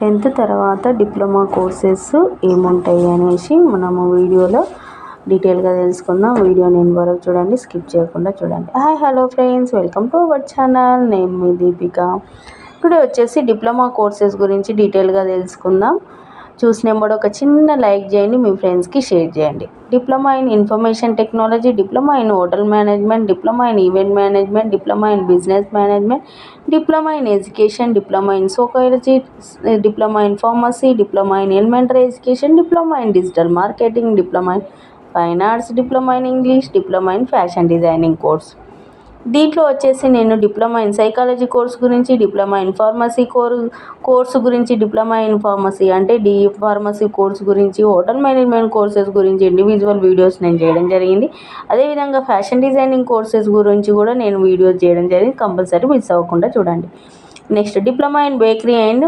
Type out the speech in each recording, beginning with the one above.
Tenth తర్వాత diploma courses ఏముంటాయి అనేసి మనము వీడియోలో డీటెయిల్గా తెలుసుకుందాం. వీడియో నేను వరకు చూడండి స్కిప్ చేయకుండా చూడండి. Hi hello friends welcome to our channel. నేను మీ దీపిక. ఇప్పుడు వచ్చేసి డిప్లొమా కోర్సెస్ గురించి డీటెయిల్గా తెలుసుకుందాం. చూసినప్పుడు ఒక చిన్న లైక్ చేయండి మీ ఫ్రెండ్స్కి షేర్ చేయండి. diploma in information technology diploma in hotel management diploma in event management diploma in business management diploma in education diploma in psychology diploma in pharmacy diploma in elementary education diploma in digital marketing diploma in fine arts diploma in english diploma in fashion designing course దీంట్లో వచ్చేసి నేను diploma in psychology course గురించి diploma in pharmacy core course గురించి diploma in pharmacy అంటే D pharmacy course గురించి hotel management courses గురించి individual videos నేను చేయడం జరిగింది. అదేవిధంగా ఫ్యాషన్ డిజైనింగ్ కోర్సెస్ గురించి కూడా నేను వీడియోస్ చేయడం జరిగింది. కంపల్సరీ మిస్ అవ్వకుండా చూడండి. Next diploma in bakery and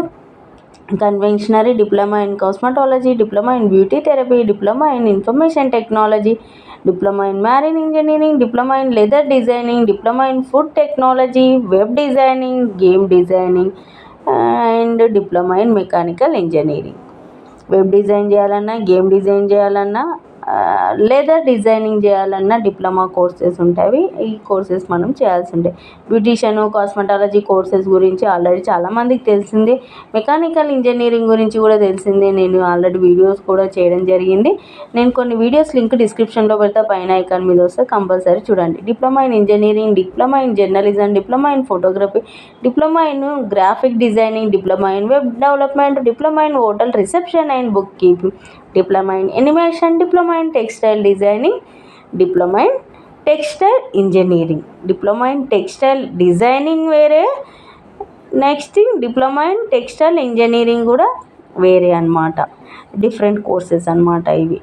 confectionery diploma in cosmetology diploma in beauty therapy diploma in information technology diploma in marine engineering diploma in leather designing diploma in food technology web designing game designing and diploma in mechanical engineering web design చేయాలన్నా game design చేయాలన్నా లేదా designing చేయాలన్నా diploma courses ఉంటాయి. ఈ courses మనం చేయాల్సి ఉంటాయి beautician cosmetology courses గురించి ఆల్రెడీ చాలామందికి తెలిసింది. మెకానికల్ ఇంజనీరింగ్ గురించి కూడా తెలిసింది. నేను ఆల్రెడీ వీడియోస్ కూడా చేయడం జరిగింది. నేను కొన్ని వీడియోస్ లింక్ డిస్క్రిప్షన్లో పెడతా. పైన ఐకాన్ మీద వస్తే కంపల్సరీ చూడండి. Diploma in engineering diploma in journalism diploma in photography diploma in graphic designing diploma in web development diploma in hotel reception and book keeping. Diploma in animation diploma in textile designing diploma in textile engineering. Diploma in textile designing వేరే next thing diploma in textile engineering కూడా వేరే అనమాట different courses అనమాట ఇవి.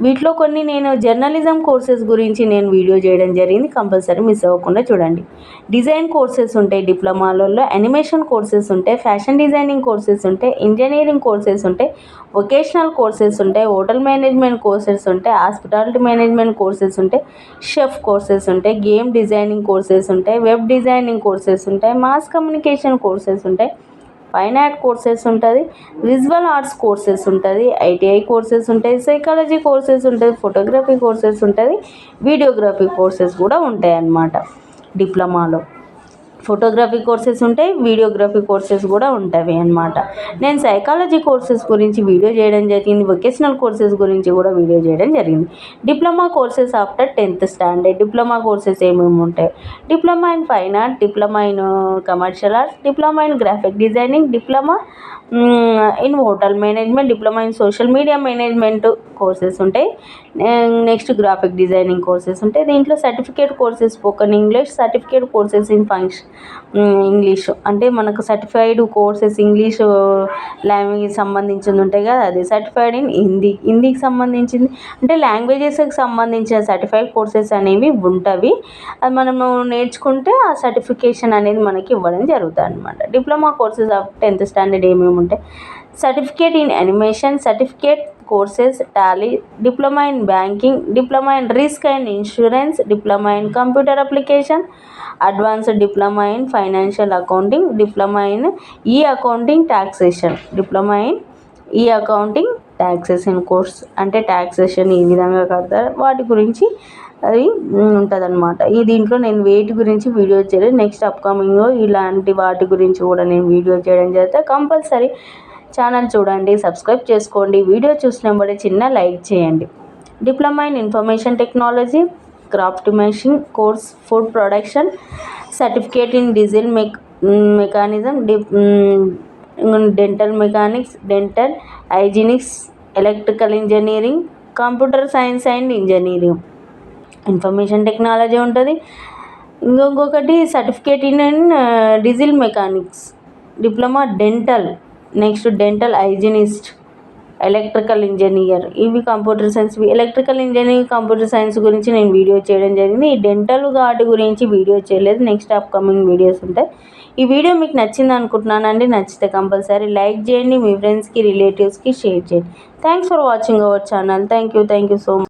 వీటిలో కొన్ని నేను journalism courses గురించి నేను వీడియో చేయడం జరిగింది కంపల్సరీ మిస్ అవ్వకుండా చూడండి డిజైన్ కోర్సెస్ ఉంటాయి డిప్లొమాలలో యానిమేషన్ కోర్సెస్ ఉంటాయి ఫ్యాషన్ డిజైనింగ్ కోర్సెస్ ఉంటాయి ఇంజనీరింగ్ కోర్సెస్ ఉంటాయి వొకేషనల్ కోర్సెస్ ఉంటాయి హోటల్ మేనేజ్మెంట్ కోర్సెస్ ఉంటాయి హాస్పిటాలిటీ మేనేజ్మెంట్ కోర్సెస్ ఉంటాయి షెఫ్ కోర్సెస్ ఉంటాయి గేమ్ డిజైనింగ్ కోర్సెస్ ఉంటాయి వెబ్ డిజైనింగ్ కోర్సెస్ ఉంటాయి మాస్ కమ్యూనికేషన్ కోర్సెస్ ఉంటాయి ఫైన్ ఆర్ట్ కోర్సెస్ ఉంటుంది విజువల్ ఆర్ట్స్ కోర్సెస్ ఉంటుంది ఐటీఐ కోర్సెస్ ఉంటాయి సైకాలజీ కోర్సెస్ ఉంటుంది ఫోటోగ్రఫీ కోర్సెస్ ఉంటుంది వీడియోగ్రఫీ కోర్సెస్ కూడా ఉంటాయి అన్నమాట డిప్లొమాలో. ఫోటోగ్రఫీ కోర్సెస్ ఉంటాయి వీడియోగ్రఫీ కోర్సెస్ కూడా ఉంటాయి అన్నమాట. నేను సైకాలజీ కోర్సెస్ గురించి వీడియో చేయడం జరిగింది వొకేషనల్ కోర్సెస్ గురించి కూడా వీడియో చేయడం జరిగింది. Diploma courses after tenth standard diploma courses ఏమేమి ఉంటాయి? Diploma in fine art diploma in commercial arts diploma in graphic designing diploma in hotel management diploma in social media management courses ఉంటాయి. Next graphic designing courses ఉంటాయి. దీంట్లో certificate courses spoken English certificate courses in function English. అంటే మనకు certified courses English లాంగ్వేజ్కి సంబంధించింది ఉంటాయి కదా అది certified in Hindi. హిందీకి సంబంధించింది. అంటే లాంగ్వేజెస్కి సంబంధించిన సర్టిఫైడ్ కోర్సెస్ అనేవి ఉంటవి. అది మనము నేర్చుకుంటే ఆ సర్టిఫికేషన్ అనేది మనకి ఇవ్వడం జరుగుతుంది అనమాట diploma courses of tenth standard ఏమేమి ఉంటాయి? Certificate in animation certificate courses Tally diploma in banking diploma in risk and insurance diploma in computer application advanced diploma in financial accounting diploma in e accounting taxation diploma in e accounting taxation course అంటే taxation ఈ విధంగా కడతారు. వాటి గురించి అది ఉంటుందన్నమాట. ఈ దీంట్లో నేను వేటి గురించి వీడియో చేయలేదు. నెక్స్ట్ అప్కమింగ్లో ఇలాంటి వాటి గురించి కూడా నేను వీడియో చేయడం జరిగితే కంపల్సరీ ఛానల్ చూడండి సబ్స్క్రైబ్ చేసుకోండి వీడియో చూసినప్పుడు చిన్న లైక్ చేయండి. Diploma in information technology craft machine course food production certificate in diesel mech mechanism D dental mechanics dental hygienics electrical engineering computer science and engineering. Information technology ఉంటుంది. ఇంకొకటి certificate in and diesel mechanics. Diploma dental next dental hygienist electrical engineer. ఇవి computer science. Electrical engineering computer science గురించి నేను video చేయడం జరిగింది. ఈ dental వాటి గురించి వీడియో చేయలేదు. నెక్స్ట్ అప్కమింగ్ వీడియోస్ ఉంటాయి. ఈ వీడియో మీకు నచ్చింది అనుకుంటున్నానండి. నచ్చితే కంపల్సరీ లైక్ చేయండి. మీ ఫ్రెండ్స్కి రిలేటివ్స్కి షేర్ చేయండి. Thanks for watching our channel thank you thank you so much